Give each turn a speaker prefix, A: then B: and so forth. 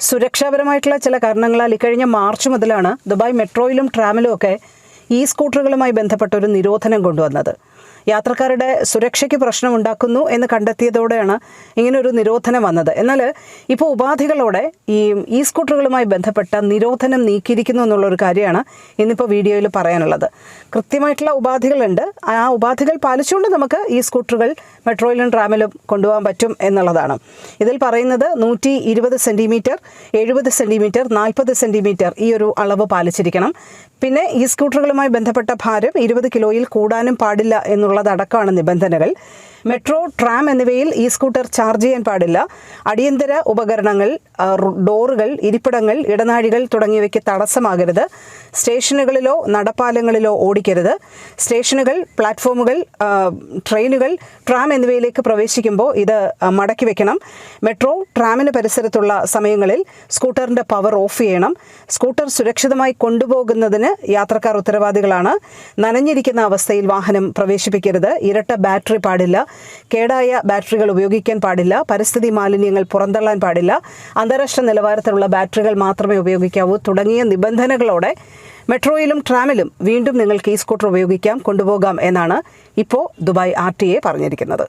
A: സുരക്ഷാപരമായിട്ടുള്ള ചില കാരണങ്ങളാൽ ഇക്കഴിഞ്ഞ മാർച്ച് മുതലാണ് ദുബായ് മെട്രോയിലും ട്രാമിലും ഒക്കെ ഈ സ്കൂട്ടറുകളുമായി ബന്ധപ്പെട്ട ഒരു നിരോധനം കൊണ്ടുവന്നത്. യാത്രക്കാരുടെ സുരക്ഷയ്ക്ക് പ്രശ്നമുണ്ടാക്കുന്നു എന്ന് കണ്ടെത്തിയതോടെയാണ് ഇങ്ങനൊരു നിരോധനം വന്നത്. എന്നാൽ ഇപ്പോൾ ഉപാധികളോടെ ഈ ഇ സ്കൂട്ടറുകളുമായി ബന്ധപ്പെട്ട നിരോധനം നീക്കിയിരിക്കുന്നു എന്നുള്ളൊരു കാര്യമാണ് ഇന്നിപ്പോൾ വീഡിയോയിൽ പറയാനുള്ളത്. കൃത്യമായിട്ടുള്ള ഉപാധികളുണ്ട്. ആ ഉപാധികൾ പാലിച്ചുകൊണ്ട് നമുക്ക് ഈ സ്കൂട്ടറുകൾ മെട്രോയിലും ട്രാമിലും കൊണ്ടുപോകാൻ പറ്റും എന്നുള്ളതാണ്. ഇതിൽ പറയുന്നത് നൂറ്റി ഇരുപത് സെന്റിമീറ്റർ എഴുപത് സെന്റിമീറ്റർ നാൽപ്പത് സെന്റിമീറ്റർ ഈ ഒരു അളവ് പാലിച്ചിരിക്കണം. പിന്നെ ഈ സ്കൂട്ടറുകളുമായി ബന്ധപ്പെട്ട ഭാരം ഇരുപത് കിലോയിൽ കൂടാനും പാടില്ല എന്നുള്ളതടക്കമാണ് നിബന്ധനകൾ. മെട്രോ ട്രാം എന്നിവയിൽ ഈ സ്കൂട്ടർ ചാർജ് ചെയ്യാൻ പാടില്ല. അടിയന്തര ഉപകരണങ്ങൾ ഡോറുകൾ ഇരിപ്പിടങ്ങൾ ഇടനാഴികൾ തുടങ്ങിയവയ്ക്ക് തടസ്സമാകരുത്. സ്റ്റേഷനുകളിലോ നടപ്പാലങ്ങളിലോ ഓടിക്കരുത്. സ്റ്റേഷനുകൾ പ്ലാറ്റ്ഫോമുകൾ ട്രെയിനുകൾ ട്രാം എന്നിവയിലേക്ക് പ്രവേശിക്കുമ്പോൾ ഇത് മടക്കി വെക്കണം. മെട്രോ ട്രാമിന് പരിസരത്തുള്ള സമയങ്ങളിൽ സ്കൂട്ടറിന്റെ പവർ ഓഫ് ചെയ്യണം. സ്കൂട്ടർ സുരക്ഷിതമായി കൊണ്ടുപോകുന്നതിന് യാത്രക്കാർ ഉത്തരവാദികളാണ്. നനഞ്ഞിരിക്കുന്ന അവസ്ഥയിൽ വാഹനം പ്രവേശിപ്പിക്കരുത്. ഇരട്ട ബാറ്ററി പാടില്ല. കേടായ ബാറ്ററികൾ ഉപയോഗിക്കാൻ പാടില്ല. പരിസ്ഥിതി മാലിന്യങ്ങൾ പുറന്തള്ളാൻ പാടില്ല. അന്താരാഷ്ട്ര നിലവാരത്തിലുള്ള ബാറ്ററികൾ മാത്രമേ ഉപയോഗിക്കാവൂ. തുടങ്ങിയ നിബന്ധനകളോടെ മെട്രോയിലും ട്രാമിലും വീണ്ടും നിങ്ങൾക്ക് ഈ സ്കൂട്ടർ ഉപയോഗിക്കാം കൊണ്ടുപോകാം എന്നാണ് ഇപ്പോൾ ദുബായ് ആർ പറഞ്ഞിരിക്കുന്നത്.